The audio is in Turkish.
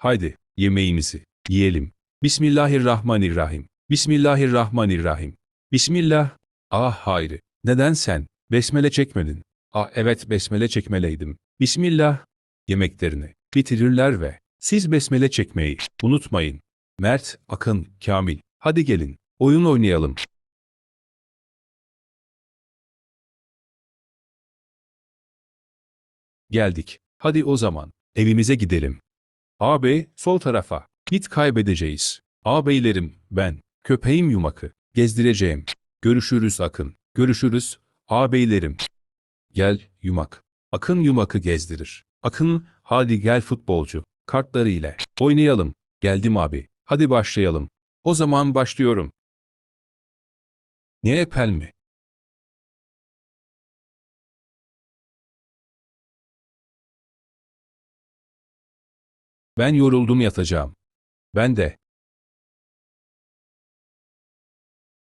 Haydi, yemeğimizi yiyelim. Bismillahirrahmanirrahim. Bismillahirrahmanirrahim. Bismillah. Ah hayri. Neden sen? Besmele çekmedin. Ah evet besmele çekmeleydim. Bismillah. Yemeklerini bitirirler ve siz besmele çekmeyi unutmayın. Mert, Akın, Kamil. Hadi gelin. Oyun oynayalım. Geldik. Hadi o zaman. Evimize gidelim. Ağabey, sol tarafa. Git kaybedeceğiz. Ağabeylerim, ben. Köpeğim yumakı. Gezdireceğim. Görüşürüz Akın. Görüşürüz. Ağabeylerim. Gel, yumak. Akın yumakı gezdirir. Akın, hadi gel futbolcu. Kartları ile. Oynayalım. Geldim abi. Hadi başlayalım. O zaman başlıyorum. Ne epel mi? Ben yoruldum yatacağım. Ben de.